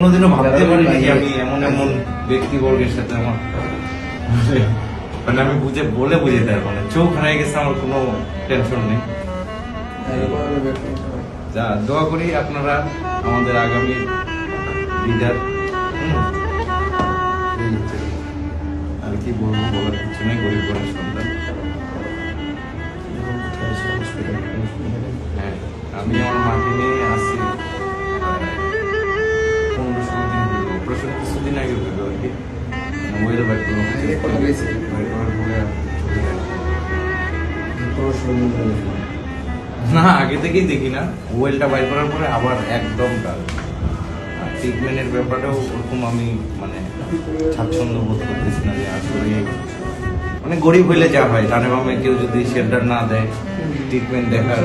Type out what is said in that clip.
কোনোদিনও ভাবতে পারিনি যে আমি এমন এমন ব্যক্তিবর্গের সাথে আমার মানে আমি বুঝে বলে বুঝে দেয় মানে চোখ হারিয়ে গেছে আমার কোনো টেনশন নেই। যা দোয়া করি আপনারা আমাদের আগামী লিডার আর কি বলব বলার কিছু নেই গরিব ঘরের সন্তান। হ্যাঁ আমি আমার মাকে নিয়ে আসি। না আগে থেকেই দেখি না ওয়েলটা বাইর করার পরে আবার একদম ডাল ট্রিটমেন্টের ব্যাপারটাও ওরকম আমি মানে স্বাচ্ছন্দ্য বোধ করতেছি না যে আসলে মানে গরিব হইলে যা হয় ডানে বামে কেউ যদি শেল্টার না দেয় ট্রিটমেন্ট দেখার